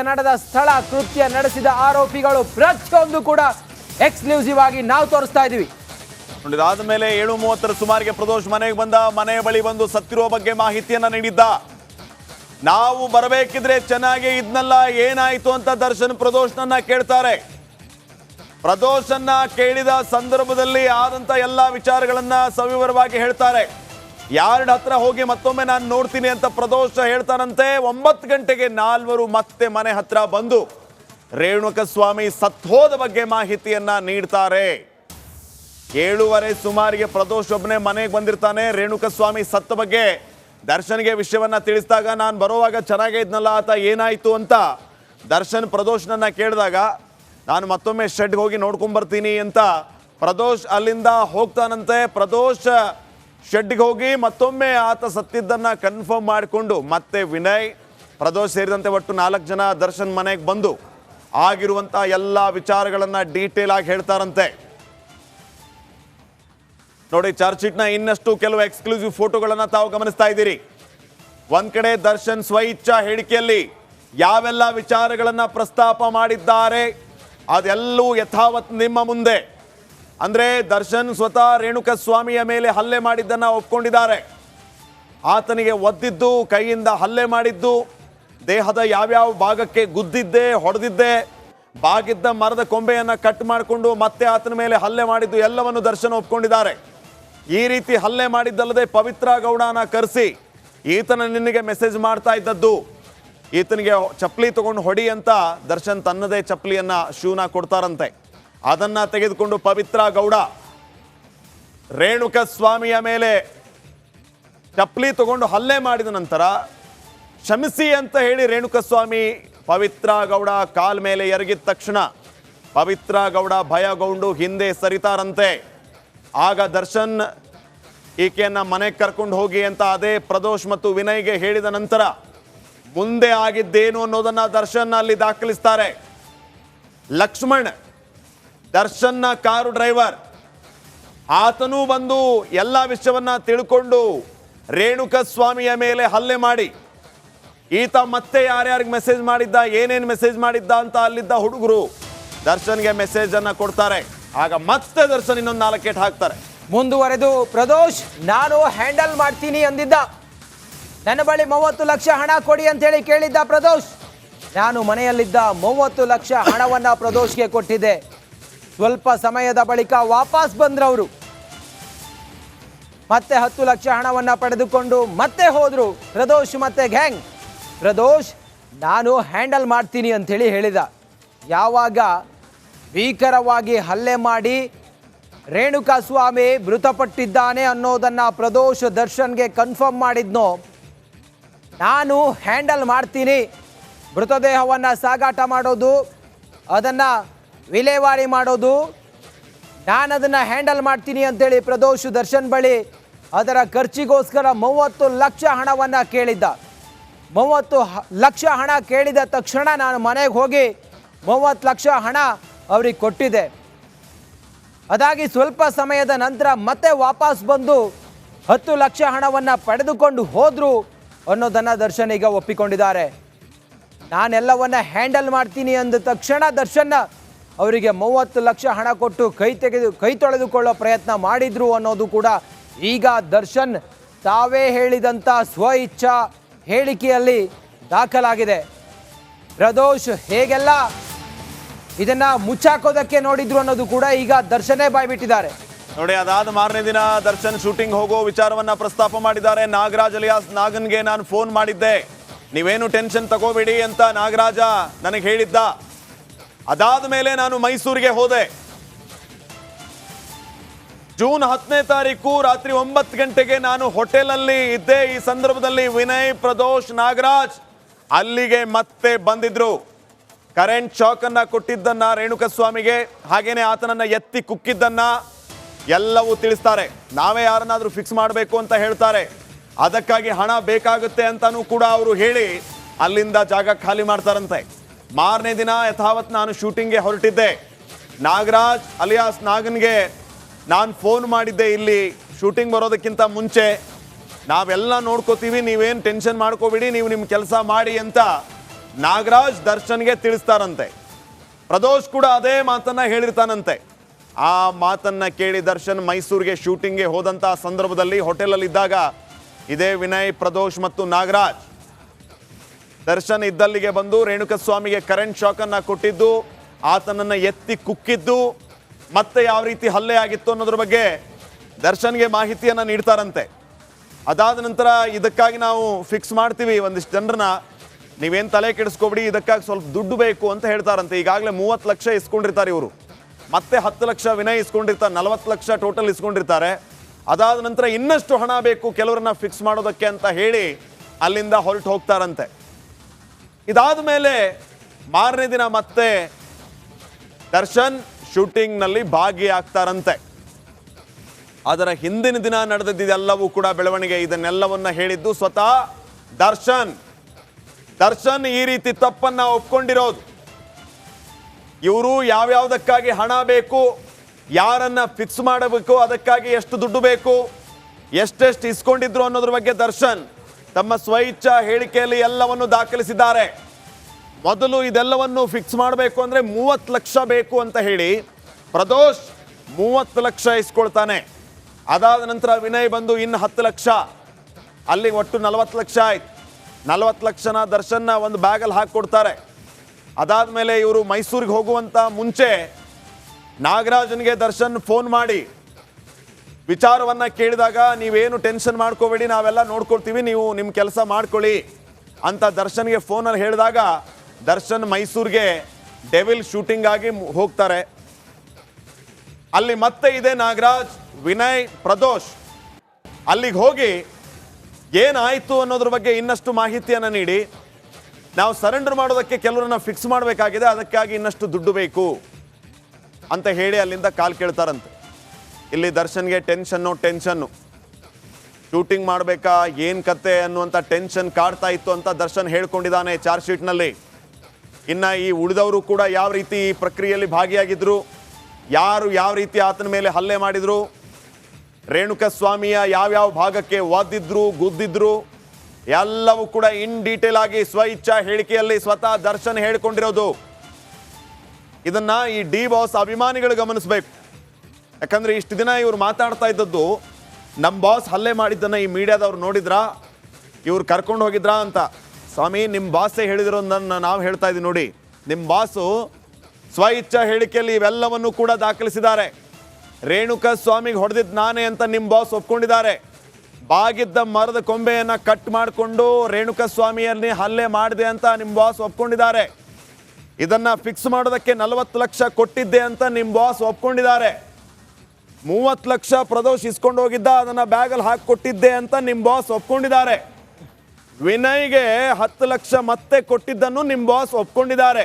ನಡೆದ ಸ್ಥಳ ಕೃತ್ಯ ನಡೆಸಿದ ಆರೋಪಿಗಳು ಪ್ರತಿಯೊಂದು ಕೂಡ ಎಕ್ಸ್ಕ್ಲೂಸಿವ್ ಆಗಿ ನಾವು ತೋರಿಸ್ತಾ ಇದೀವಿ ನೋಡಿದಾದ ಮೇಲೆ ಏಳು ಮೂವತ್ತರ ಸುಮಾರಿಗೆ ಪ್ರದೋಷ್ ಮನೆಗೆ ಬಂದ, ಮನೆಯ ಬಳಿ ಬಂದು ಸತ್ತಿರುವ ಬಗ್ಗೆ ಮಾಹಿತಿಯನ್ನ ನೀಡಿದ್ದ. ನಾವು ಬರಬೇಕಿದ್ರೆ ಚೆನ್ನಾಗಿ ಇದ್ನಲ್ಲ, ಏನಾಯ್ತು ಅಂತ ದರ್ಶನ್ ಪ್ರದೋಷ್ನನ್ನ ಕೇಳ್ತಾರೆ. ಪ್ರದೋಷನ್ನ ಕೇಳಿದ ಸಂದರ್ಭದಲ್ಲಿ ಆದಂತ ಎಲ್ಲಾ ವಿಚಾರಗಳನ್ನ ಸವಿವರವಾಗಿ ಹೇಳ್ತಾರೆ. ಯಾರ್ಡ್ ಹತ್ರ ಹೋಗಿ ಮತ್ತೊಮ್ಮೆ ನಾನು ನೋಡ್ತೀನಿ ಅಂತ ಪ್ರದೋಷ ಹೇಳ್ತಾನಂತೆ, ಒಂಬತ್ತು ಗಂಟೆಗೆ ನಾಲ್ವರು ಮತ್ತೆ ಮನೆ ಹತ್ರ ಬಂದು ರೇಣುಕ ಸ್ವಾಮಿ ಸತ್ತೋದ ಬಗ್ಗೆ ಮಾಹಿತಿಯನ್ನ ನೀಡ್ತಾರೆ. ಏಳುವರೆ ಸುಮಾರಿಗೆ ಪ್ರದೋಷ್ ಒಬ್ಬನೇ ಮನೆಗೆ ಬಂದಿರ್ತಾನೆ ರೇಣುಕ ಸ್ವಾಮಿ ಸತ್ತ ಬಗ್ಗೆ. ದರ್ಶನ್ಗೆ ವಿಷಯವನ್ನ ತಿಳಿಸಿದಾಗ, ನಾನು ಬರುವಾಗ ಚೆನ್ನಾಗೇ ಇದ್ನಲ್ಲ ಆತ, ಏನಾಯ್ತು ಅಂತ ದರ್ಶನ್ ಪ್ರದೋಷ್ನನ್ನ ಕೇಳಿದಾಗ, ನಾನು ಮತ್ತೊಮ್ಮೆ ಶೆಡ್ಗೆ ಹೋಗಿ ನೋಡ್ಕೊಂಡ್ ಬರ್ತೀನಿ ಅಂತ ಪ್ರದೋಷ್ ಅಲ್ಲಿಂದ ಹೋಗ್ತಾನಂತೆ. ಪ್ರದೋಷ್ ಶೆಡ್ಗೆ ಹೋಗಿ ಮತ್ತೊಮ್ಮೆ ಆತ ಸತ್ತಿದ್ದನ್ನ ಕನ್ಫರ್ಮ್ ಮಾಡಿಕೊಂಡು ಮತ್ತೆ ವಿನಯ್, ಪ್ರದೋಷ್ ಸೇರಿದಂತೆ ಒಟ್ಟು ನಾಲ್ಕು ಜನ ದರ್ಶನ್ ಮನೆಗೆ ಬಂದು ಆಗಿರುವಂತ ಎಲ್ಲ ವಿಚಾರಗಳನ್ನು ಡೀಟೇಲ್ ಆಗಿ ಹೇಳ್ತಾರಂತೆ. ನೋಡಿ ಚಾರ್ಜ್ ಇನ್ನಷ್ಟು ಕೆಲವು ಎಕ್ಸ್ಕ್ಲೂಸಿವ್ ಫೋಟೋಗಳನ್ನು ತಾವು ಗಮನಿಸ್ತಾ ಇದ್ದೀರಿ. ಒಂದ್ ಕಡೆ ದರ್ಶನ್ ಸ್ವಇಚ್ಛಾ ಹೇಳಿಕೆಯಲ್ಲಿ ಯಾವೆಲ್ಲ ವಿಚಾರಗಳನ್ನು ಪ್ರಸ್ತಾಪ ಮಾಡಿದ್ದಾರೆ, ಅದೆಲ್ಲವೂ ಯಥಾವತ್ ನಿಮ್ಮ ಮುಂದೆ. ಅಂದ್ರೆ ದರ್ಶನ್ ಸ್ವತಃ ರೇಣುಕ ಸ್ವಾಮಿಯ ಮೇಲೆ ಹಲ್ಲೆ ಮಾಡಿದ್ದನ್ನ ಒಪ್ಕೊಂಡಿದ್ದಾರೆ. ಆತನಿಗೆ ಒದ್ದಿದ್ದು, ಕೈಯಿಂದ ಹಲ್ಲೆ ಮಾಡಿದ್ದು, ದೇಹದ ಯಾವ್ಯಾವ ಭಾಗಕ್ಕೆ ಗುದ್ದಿದ್ದೆ, ಹೊಡೆದಿದ್ದೆ, ಬಾಗಿದ್ದ ಮರದ ಕೊಂಬೆಯನ್ನ ಕಟ್ ಮಾಡಿಕೊಂಡು ಮತ್ತೆ ಆತನ ಮೇಲೆ ಹಲ್ಲೆ ಮಾಡಿದ್ದು ಎಲ್ಲವನ್ನು ದರ್ಶನ್ ಒಪ್ಕೊಂಡಿದ್ದಾರೆ. ಈ ರೀತಿ ಹಲ್ಲೆ ಮಾಡಿದ್ದಲ್ಲದೆ ಪವಿತ್ರ ಗೌಡನ ಕರೆಸಿ ಈತನ ನಿನಗೆ ಮೆಸೇಜ್ ಮಾಡ್ತಾ ಇದ್ದದ್ದು. ಈತನಿಗೆ ಚಪ್ಪಲಿ ತಗೊಂಡು ಹೊಡಿ ಅಂತ ದರ್ಶನ್ ತನ್ನದೇ ಚಪ್ಪಲಿಯನ್ನ ಶೂನ ಕೊಡ್ತಾರಂತೆ. ಅದನ್ನ ತೆಗೆದುಕೊಂಡು ಪವಿತ್ರ ಗೌಡ ರೇಣುಕ ಸ್ವಾಮಿಯ ಮೇಲೆ ಚಪ್ಪಲಿ ತಗೊಂಡು ಹಲ್ಲೆ ಮಾಡಿದ ನಂತರ ಕ್ಷಮಿಸಿ ಅಂತ ಹೇಳಿ ರೇಣುಕ ಸ್ವಾಮಿ ಪವಿತ್ರ ಗೌಡ ಕಾಲ್ ಮೇಲೆ ಎರಗಿದ ತಕ್ಷಣ ಪವಿತ್ರ ಗೌಡ ಭಯಗೊಂಡು ಹಿಂದೆ ಸರಿತಾರಂತೆ. ಆಗ ದರ್ಶನ್ ಈಕೆಯನ್ನ ಮನೆಗೆ ಕರ್ಕೊಂಡು ಹೋಗಿ ಅಂತ ಅದೇ ಪ್ರದೋಷ್ ಮತ್ತು ವಿನಯ್ಗೆ ಹೇಳಿದ ನಂತರ ಮುಂದೆ ಆಗಿದ್ದೇನು ಅನ್ನೋದನ್ನ ದರ್ಶನ್ ಅಲ್ಲಿ ದಾಖಲಿಸ್ತಾರೆ. ಲಕ್ಷ್ಮಣ್ ದರ್ಶನ್ನ ಕಾರು ಡ್ರೈವರ್. ಆತನೂ ಬಂದು ಎಲ್ಲ ವಿಷಯವನ್ನ ತಿಳ್ಕೊಂಡು ರೇಣುಕ ಸ್ವಾಮಿಯ ಮೇಲೆ ಹಲ್ಲೆ ಮಾಡಿ. ಈತ ಮತ್ತೆ ಯಾರ್ಯಾರಿಗೆ ಮೆಸೇಜ್ ಮಾಡಿದ್ದ, ಏನೇನು ಮೆಸೇಜ್ ಮಾಡಿದ್ದ ಅಂತ ಅಲ್ಲಿದ್ದ ಹುಡುಗರು ದರ್ಶನ್ಗೆ ಮೆಸೇಜ್ ಅನ್ನ ಕೊಡ್ತಾರೆ. ಆಗ ಮತ್ತೆ ದರ್ಶನ್ ಇನ್ನೊಂದು ನಾಲ್ಕೇಟ್ ಹಾಕ್ತಾರೆ. ಮುಂದುವರೆದು ಪ್ರದೋಷ್, ನಾನು ಹ್ಯಾಂಡಲ್ ಮಾಡ್ತೀನಿ ಅಂದಿದ್ದ. ನನ್ನ ಬಳಿ ಮೂವತ್ತು ಲಕ್ಷ ಹಣ ಕೊಡಿ ಅಂತೇಳಿ ಕೇಳಿದ್ದ ಪ್ರದೋಷ್. ನಾನು ಮನೆಯಲ್ಲಿದ್ದ ಮೂವತ್ತು ಲಕ್ಷ ಹಣವನ್ನ ಪ್ರದೋಷ್ಗೆ ಕೊಟ್ಟಿದ್ದೆ. ಸ್ವಲ್ಪ ಸಮಯದ ಬಳಿಕ ವಾಪಸ್ ಬಂದ್ರವರು. ಮತ್ತೆ ಹತ್ತು ಲಕ್ಷ ಹಣವನ್ನ ಪಡೆದುಕೊಂಡು ಮತ್ತೆ ಹೋದ್ರು ಪ್ರದೋಷ್ ಮತ್ತೆ ಗ್ಯಾಂಗ್. ಪ್ರದೋಷ್ ನಾನು ಹ್ಯಾಂಡಲ್ ಮಾಡ್ತೀನಿ ಅಂತೇಳಿ ಹೇಳಿದ. ಯಾವಾಗ? ಭೀಕರವಾಗಿ ಹಲ್ಲೆ ಮಾಡಿ ರೇಣುಕಾ ಸ್ವಾಮಿ ಮೃತಪಟ್ಟಿದ್ದಾನೆ ಅನ್ನೋದನ್ನ ಪ್ರದೋಷ್ ದರ್ಶನ್ಗೆ ಕನ್ಫರ್ಮ್ ಮಾಡಿದ್ನೋ? ನಾನು ಹ್ಯಾಂಡಲ್ ಮಾಡ್ತೀನಿ. ಮೃತದೇಹವನ್ನು ಸಾಗಾಟ ಮಾಡೋದು, ಅದನ್ನು ವಿಲೇವಾರಿ ಮಾಡೋದು. ನಾನು ಅದನ್ನು ಹ್ಯಾಂಡಲ್ ಮಾಡ್ತೀನಿ ಅಂತೇಳಿ ಪ್ರದೋಷ್ ದರ್ಶನ್ ಬಳಿ ಅದರ ಖರ್ಚಿಗೋಸ್ಕರ ಮೂವತ್ತು ಲಕ್ಷ ಹಣವನ್ನು ಕೇಳಿದ್ದ. ಮೂವತ್ತು ಲಕ್ಷ ಹಣ ಕೇಳಿದ ತಕ್ಷಣ ನಾನು ಮನೆಗೆ ಹೋಗಿ ಮೂವತ್ತು ಲಕ್ಷ ಹಣ ಅವ್ರಿಗೆ ಕೊಟ್ಟಿದೆ ಅದಾಗಿ ಸ್ವಲ್ಪ ಸಮಯದ ನಂತರ ಮತ್ತೆ ವಾಪಸ್ ಬಂದು ಹತ್ತು ಲಕ್ಷ ಹಣವನ್ನು ಪಡೆದುಕೊಂಡು ಹೋದರು ಅನ್ನೋದನ್ನು ದರ್ಶನ್ ಈಗ ಒಪ್ಪಿಕೊಂಡಿದ್ದಾರೆ. ನಾನೆಲ್ಲವನ್ನ ಹ್ಯಾಂಡಲ್ ಮಾಡ್ತೀನಿ ಅಂದ ತಕ್ಷಣ ದರ್ಶನ್ ಅವರಿಗೆ ಮೂವತ್ತು ಲಕ್ಷ ಹಣ ಕೊಟ್ಟು ಕೈ ತೆಗೆದು, ಕೈ ತೊಳೆದುಕೊಳ್ಳೋ ಪ್ರಯತ್ನ ಮಾಡಿದ್ರು ಅನ್ನೋದು ಕೂಡ ಈಗ ದರ್ಶನ್ ತಾವೇ ಹೇಳಿದಂಥ ಸ್ವ ಇಚ್ಛಾ ಹೇಳಿಕೆಯಲ್ಲಿ ದಾಖಲಾಗಿದೆ. ಪ್ರದೋಷ್ ಹೇಗೆಲ್ಲ ಇದನ್ನ ಮುಚ್ಚಾಕೋದಕ್ಕೆ ನೋಡಿದ್ರು ಅನ್ನೋದು ಕೂಡ ಈಗ ದರ್ಶನೇ ಬಾಯ್ಬಿಟ್ಟಿದ್ದಾರೆ. ನೋಡಿ, ಅದಾದ ಮಾರನೇ ದಿನ ದರ್ಶನ್ ಶೂಟಿಂಗ್ ಹೋಗೋ ವಿಚಾರವನ್ನ ಪ್ರಸ್ತಾಪ ಮಾಡಿದ್ದಾರೆ. ನಾಗರಾಜ್ ಅಲಿಯಾಸ್ ನಾಗನ್ಗೆ ನಾನು ಫೋನ್ ಮಾಡಿದ್ದೆ. ನೀವೇನು ಟೆನ್ಷನ್ ತಗೋಬೇಡಿ ಅಂತ ನಾಗರಾಜ ನನಗೆ ಹೇಳಿದ್ದ. ಅದಾದ ಮೇಲೆ ನಾನು ಮೈಸೂರಿಗೆ ಹೋದೆ. ಜೂನ್ ಹತ್ತನೇ ತಾರೀಕು ರಾತ್ರಿ ಒಂಬತ್ತು ಗಂಟೆಗೆ ನಾನು ಹೋಟೆಲಲ್ಲಿ ಇದ್ದೆ. ಈ ಸಂದರ್ಭದಲ್ಲಿ ವಿನಯ್ ಪ್ರದೋಷ್ ನಾಗರಾಜ್ ಅಲ್ಲಿಗೆ ಮತ್ತೆ ಬಂದಿದ್ರು. ಕರೆಂಟ್ ಶಾಕ್ ಅನ್ನ ಕೊಟ್ಟಿದ್ದನ್ನ ರೇಣುಕ ಸ್ವಾಮಿಗೆ ಹಾಗೇನೆ ಆತನನ್ನ ಎತ್ತಿ ಕುಕ್ಕಿದ್ದನ್ನ ಎಲ್ಲವೂ ತಿಳಿಸ್ತಾರೆ. ನಾವೇ ಯಾರನ್ನಾದ್ರೂ ಫಿಕ್ಸ್ ಮಾಡಬೇಕು ಅಂತ ಹೇಳ್ತಾರೆ. ಅದಕ್ಕಾಗಿ ಹಣ ಬೇಕಾಗುತ್ತೆ ಅಂತಾನೂ ಕೂಡ ಅವರು ಹೇಳಿ ಅಲ್ಲಿಂದ ಜಾಗ ಖಾಲಿ ಮಾಡ್ತಾರಂತೆ. ಮಾರನೇ ದಿನ ಯಥಾವತ್ ನಾನು ಶೂಟಿಂಗ್ಗೆ ಹೊರಟಿದ್ದೆ. ನಾಗರಾಜ್ ಅಲಿಯಾಸ್ ನಾಗನ್ಗೆ ನಾನು ಫೋನ್ ಮಾಡಿದ್ದೆ ಇಲ್ಲಿ. ಶೂಟಿಂಗ್ ಬರೋದಕ್ಕಿಂತ ಮುಂಚೆ. ನಾವೆಲ್ಲ ನೋಡ್ಕೋತೀವಿ, ನೀವೇನು ಟೆನ್ಷನ್ ಮಾಡ್ಕೋಬೇಡಿ, ನೀವು ನಿಮ್ಮ ಕೆಲಸ ಮಾಡಿ ಅಂತ ನಾಗರಾಜ್ ದರ್ಶನ್ಗೆ ತಿಳಿಸ್ತಾರಂತೆ. ಪ್ರದೋಷ್ ಕೂಡ ಅದೇ ಮಾತನ್ನ ಹೇಳಿರ್ತಾನಂತೆ. ಆ ಮಾತನ್ನ ಕೇಳಿ ದರ್ಶನ್ ಮೈಸೂರಿಗೆ ಶೂಟಿಂಗ್ಗೆ ಹೋದಂಥ ಸಂದರ್ಭದಲ್ಲಿ ಹೋಟೆಲಲ್ಲಿದ್ದಾಗ ಇದೇ ವಿನಯ್, ಪ್ರದೋಷ್ ಮತ್ತು ನಾಗರಾಜ್. ದರ್ಶನ್ ಇದ್ದಲ್ಲಿಗೆ ಬಂದು ರೇಣುಕಸ್ವಾಮಿಗೆ ಕರೆಂಟ್ ಶಾಕ್ ಅನ್ನ ಕೊಟ್ಟಿದ್ದು, ಆತನನ್ನ ಎತ್ತಿ ಕುಕ್ಕಿದ್ದು, ಮತ್ತೆ ಯಾವ ರೀತಿ ಹಲ್ಲೆ ಆಗಿತ್ತು ಅನ್ನೋದ್ರ ಬಗ್ಗೆ ದರ್ಶನ್ಗೆ ಮಾಹಿತಿಯನ್ನ ನೀಡ್ತಾರಂತೆ. ಅದಾದ ನಂತರ ಇದಕ್ಕಾಗಿ ನಾವು ಫಿಕ್ಸ್ ಮಾಡ್ತೀವಿ ಒಂದಿಷ್ಟು ಜನರನ್ನ. ನೀವೇನು ತಲೆ ಕೆಡಿಸ್ಕೊಬಿಡಿ, ಇದಕ್ಕಾಗಿ ಸ್ವಲ್ಪ ದುಡ್ಡು ಬೇಕು ಅಂತ ಹೇಳ್ತಾರಂತೆ. ಈಗಾಗಲೇ ಮೂವತ್ತು ಲಕ್ಷ ಇಸ್ಕೊಂಡಿರ್ತಾರೆ ಇವರು. ಮತ್ತೆ ಹತ್ತು ಲಕ್ಷ ವಿನಯ್ ಇಸ್ಕೊಂಡಿರ್ತಾರೆ ನಲವತ್ತು ಲಕ್ಷ ಟೋಟಲ್ ಇಸ್ಕೊಂಡಿರ್ತಾರೆ. ಅದಾದ ನಂತರ ಇನ್ನಷ್ಟು ಹಣ ಬೇಕು ಕೆಲವರನ್ನ ಫಿಕ್ಸ್ ಮಾಡೋದಕ್ಕೆ ಅಂತ ಹೇಳಿ ಅಲ್ಲಿಂದ ಹೊರಟು ಹೋಗ್ತಾರಂತೆ. ಇದಾದ ಮೇಲೆ ಮಾರನೇ ದಿನ ಮತ್ತೆ ದರ್ಶನ್ ಶೂಟಿಂಗ್ನಲ್ಲಿ ಭಾಗಿಯಾಗ್ತಾರಂತೆ. ಅದರ ಹಿಂದಿನ ದಿನ ನಡೆದಿದ್ದೆಲ್ಲವೂ ಕೂಡ ಬೆಳವಣಿಗೆ ಇದನ್ನೆಲ್ಲವನ್ನ ಹೇಳಿದ್ದು ಸ್ವತಃ ದರ್ಶನ್. ದರ್ಶನ್ ಈ ರೀತಿ ತಪ್ಪನ್ನ ಒಪ್ಕೊಂಡಿರೋದು. ಇವರು ಯಾವ್ಯಾವುದಕ್ಕಾಗಿ ಹಣ ಬೇಕು, ಯಾರನ್ನ ಫಿಕ್ಸ್ ಮಾಡಬೇಕು, ಅದಕ್ಕಾಗಿ ಎಷ್ಟು ದುಡ್ಡು ಬೇಕು, ಎಷ್ಟೆಷ್ಟು ಇಸ್ಕೊಂಡಿದ್ರು ಅನ್ನೋದ್ರ ಬಗ್ಗೆ ದರ್ಶನ್. ತಮ್ಮ ಸ್ವಇಚ್ಛಾ ಹೇಳಿಕೆಯಲ್ಲಿ ಎಲ್ಲವನ್ನು ದಾಖಲಿಸಿದ್ದಾರೆ. ಮೊದಲು ಇದೆಲ್ಲವನ್ನು ಫಿಕ್ಸ್ ಮಾಡಬೇಕು ಅಂದ್ರೆ ಮೂವತ್ತು ಲಕ್ಷ ಬೇಕು ಅಂತ ಹೇಳಿ ಪ್ರದೋಷ್ ಮೂವತ್ತು ಲಕ್ಷ ಇಸ್ಕೊಳ್ತಾನೆ. ಅದಾದ ನಂತರ ವಿನಯ್ ಬಂದು ಇನ್ನು ಹತ್ತು ಲಕ್ಷ. ಅಲ್ಲಿ ಒಟ್ಟು ನಲವತ್ತು ಲಕ್ಷ ಆಯ್ತು. ನಲವತ್ತು ಲಕ್ಷನ ದರ್ಶನ್ನ ಒಂದು ಬ್ಯಾಗಲ್ಲಿ ಹಾಕಿಕೊಡ್ತಾರೆ. ಅದಾದಮೇಲೆ ಇವರು ಮೈಸೂರಿಗೆ ಹೋಗುವಂತ ಮುಂಚೆ ನಾಗರಾಜನಿಗೆ ದರ್ಶನ್ ಫೋನ್ ಮಾಡಿ ವಿಚಾರವನ್ನ ಕೇಳಿದಾಗ ನೀವೇನು ಟೆನ್ಷನ್ ಮಾಡ್ಕೋಬೇಡಿ, ನಾವೆಲ್ಲ ನೋಡ್ಕೊಳ್ತೀವಿ, ನೀವು ನಿಮ್ಮ ಕೆಲಸ ಮಾಡ್ಕೊಳ್ಳಿ ಅಂತ ದರ್ಶನ್ಗೆ ಫೋನಲ್ಲಿ ಹೇಳಿದಾಗ ದರ್ಶನ್ ಮೈಸೂರಿಗೆ ಡೆವಿಲ್ ಶೂಟಿಂಗ್ ಆಗಿ ಹೋಗ್ತಾರೆ. ಅಲ್ಲಿ ಮತ್ತೆ ಇದೆ ನಾಗರಾಜ್, ವಿನಯ್, ಪ್ರದೋಷ್ ಅಲ್ಲಿಗೆ ಹೋಗಿ ಏನಾಯಿತು ಅನ್ನೋದ್ರ ಬಗ್ಗೆ ಇನ್ನಷ್ಟು ಮಾಹಿತಿಯನ್ನು ನೀಡಿ. ನಾವು ಸರೆಂಡರ್ ಮಾಡೋದಕ್ಕೆ ಕೆಲವರನ್ನ ಫಿಕ್ಸ್ ಮಾಡಬೇಕಾಗಿದೆ, ಅದಕ್ಕಾಗಿ ಇನ್ನಷ್ಟು ದುಡ್ಡು ಬೇಕು ಅಂತ ಹೇಳಿ ಅಲ್ಲಿಂದ ಕಾಲ್ ಕೇಳ್ತಾರಂತೆ. ಇಲ್ಲಿ ದರ್ಶನ್ಗೆ ಟೆನ್ಷನ್ನು ಟೆನ್ಷನ್ನು. ಶೂಟಿಂಗ್ ಮಾಡಬೇಕಾ, ಏನು ಕತೆ ಅನ್ನುವಂಥ ಟೆನ್ಷನ್ ಕಾಡ್ತಾ ಇತ್ತು ಅಂತ ದರ್ಶನ್ ಹೇಳ್ಕೊಂಡಿದ್ದಾನೆ ಚಾರ್ಜ್ ಶೀಟ್ನಲ್ಲಿ. ಇನ್ನು ಈ ಉಳಿದವರು ಕೂಡ ಯಾವ ರೀತಿ ಈ ಪ್ರಕ್ರಿಯೆಯಲ್ಲಿ ಭಾಗಿಯಾಗಿದ್ರು, ಯಾರು ಯಾವ ರೀತಿ ಆತನ ಮೇಲೆ ಹಲ್ಲೆ ಮಾಡಿದ್ರು ರೇಣುಕ ಸ್ವಾಮಿಯ ಯಾವ್ಯಾವ ಭಾಗಕ್ಕೆ ಒದ್ದಿದ್ರು, ಗುದ್ದಿದ್ರು, ಎಲ್ಲವೂ ಕೂಡ ಇನ್ ಡೀಟೇಲ್ ಆಗಿ ಸ್ವ ಇಚ್ಛಾ ಹೇಳಿಕೆಯಲ್ಲಿ ಸ್ವತಃ ದರ್ಶನ್ ಹೇಳ್ಕೊಂಡಿರೋದು. ಇದನ್ನ ಈ ಡಿ ಬಾಸ್ ಅಭಿಮಾನಿಗಳು ಗಮನಿಸಬೇಕು. ಯಾಕಂದ್ರೆ ಇಷ್ಟು ದಿನ ಇವ್ರು ಮಾತಾಡ್ತಾ ಇದ್ದದ್ದು ನಮ್ಮ ಬಾಸ್ ಹಲ್ಲೆ ಮಾಡಿದ್ದನ್ನು ಈ ಮೀಡಿಯಾದವ್ರು ನೋಡಿದ್ರಾ? ಇವ್ರು ಕರ್ಕೊಂಡು ಹೋಗಿದ್ರಾ ಅಂತ. ಸ್ವಾಮಿ ನಿಮ್ಮ ಬಾಸೇ ಹೇಳಿದಿರೋದನ್ನ ನಾವು ಹೇಳ್ತಾ ಇದ್ದೀವಿ ನೋಡಿ. ನಿಮ್ಮ ಬಾಸು ಸ್ವ ಇಚ್ಛಾ ಹೇಳಿಕೆಯಲ್ಲಿ ಇವೆಲ್ಲವನ್ನು ಕೂಡ ದಾಖಲಿಸಿದ್ದಾರೆ. ರೇಣುಕ ಸ್ವಾಮಿಗೆ ಹೊಡೆದಿದ್ದು ನಾನೇ ಅಂತ ನಿಮ್ಮ ಬಾಸ್ ಒಪ್ಕೊಂಡಿದ್ದಾರೆ. ಬಾಗಿದ್ದ ಮರದ ಕೊಂಬೆಯನ್ನು ಕಟ್ ಮಾಡಿಕೊಂಡು ರೇಣುಕ ಸ್ವಾಮಿಯಲ್ಲಿ ಹಲ್ಲೆ ಮಾಡಿದೆ ಅಂತ ನಿಮ್ಮ ಬಾಸ್ ಒಪ್ಕೊಂಡಿದ್ದಾರೆ. ಇದನ್ನು ಫಿಕ್ಸ್ ಮಾಡೋದಕ್ಕೆ ನಲವತ್ತು ಲಕ್ಷ ಕೊಟ್ಟಿದ್ದೆ ಅಂತ ನಿಮ್ಮ ಬಾಸ್ ಒಪ್ಕೊಂಡಿದ್ದಾರೆ. ಮೂವತ್ತು ಲಕ್ಷ ಪ್ರದೋಷ್ ಇಸ್ಕೊಂಡು ಹೋಗಿದ್ದ, ಅದನ್ನ ಬ್ಯಾಗಲ್ಲಿ ಹಾಕಿ ಕೊಟ್ಟಿದ್ದೆ ಅಂತ ನಿಮ್ಮ ಬಾಸ್ ಒಪ್ಕೊಂಡಿದ್ದಾರೆ. ವಿನಯ್ಗೆ ಹತ್ತು ಲಕ್ಷ ಮತ್ತೆ ಕೊಟ್ಟಿದ್ದನ್ನು ನಿಮ್ಮ ಬಾಸ್ ಒಪ್ಕೊಂಡಿದ್ದಾರೆ.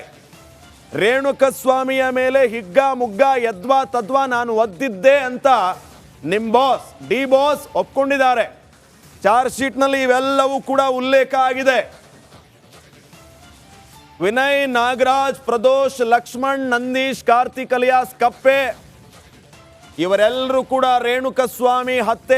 ರೇಣುಕಸ್ವಾಮಿಯ ಮೇಲೆ ಹಿಗ್ಗ ಮುಗ್ಗ ಯದ್ವಾ ತದ್ವಾ ನಾನು ಒದ್ದಿದ್ದೆ ಅಂತ ನಿಮ್ಮ ಬಾಸ್, ಡಿ ಬಾಸ್ ಒಪ್ಕೊಂಡಿದ್ದಾರೆ. ಚಾರ್ಜ್ ಶೀಟ್ನಲ್ಲಿ ಇವೆಲ್ಲವೂ ಕೂಡ ಉಲ್ಲೇಖ ಆಗಿದೆ. ವಿನಯ್ ನಾಗರಾಜ್, ಪ್ರದೋಷ್, ಲಕ್ಷ್ಮಣ್, ನಂದೀಶ್, ಕಾರ್ತಿಕ್ ಅಲಿಯಾಸ್, ಕಪ್ಪೆ ಇವರೆಲ್ಲರೂ ಕೂಡ ರೇಣುಕಸ್ವಾಮಿ ಹತ್ಯೆ